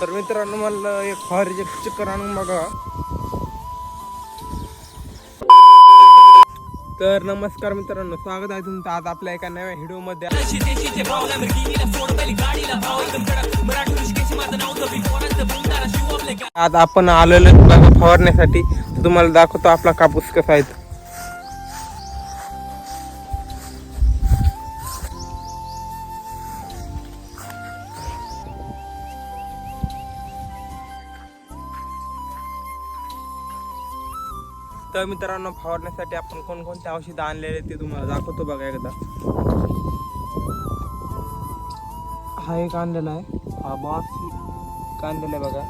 तर मित्रांनो मला एक फवारीचे चक्कर आणून बघा. तर नमस्कार मित्रांनो स्वागत आहे तुमचं आज आपल्या एका नव्या व्हिडिओमध्ये आज आपण आलेलो बघा फवारण्यासाठी तुम्हाला दाखवतो आपला कापूस कसा आहे. तर मित्रांनो फवारण्यासाठी आपण कोणकोणते औषधं आणलेले ते तुम्हाला दाखवतो बघा एकदा. हा एक आणलेला आहे. हा बॉस एक आणलेला आहे बघा.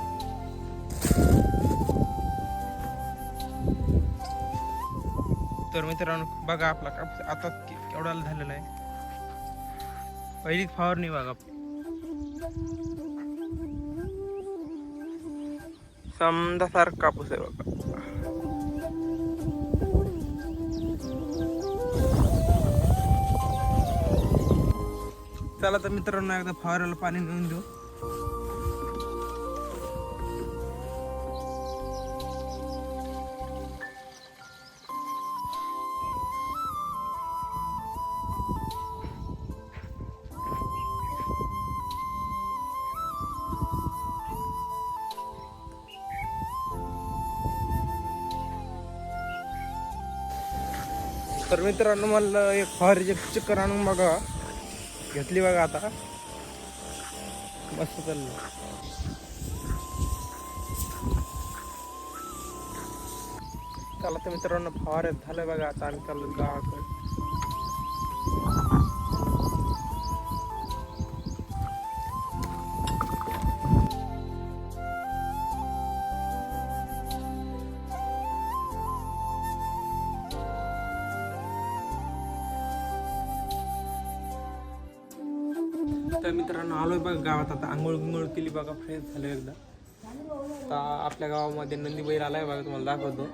तर मित्रांनो बघा आपला कापूस आता केवढा झालेला आहे. पहिलीच फवारणी बघा. समजा सारखा कापूस आहे बघा. चला तर मित्रांनो एकदा फवाराला पाणी नेऊन देऊ. तर मित्रांनो मला एक फवारीचे चक्कर आणून बघा. घेतली बघा आता. मस्त चाललं. चला तर मित्रांनो फवाऱ्यात झालं बघा आता आम्ही चाललो गावाकडे. तर मित्रांनो आलोय बघा गावात. आता आंघोळ गुंघोळ केली बघा फ्रेश झालं एकदा. आता आपल्या गावामध्ये नंदी बैल आलाय बघा तुम्हाला दाखवतो.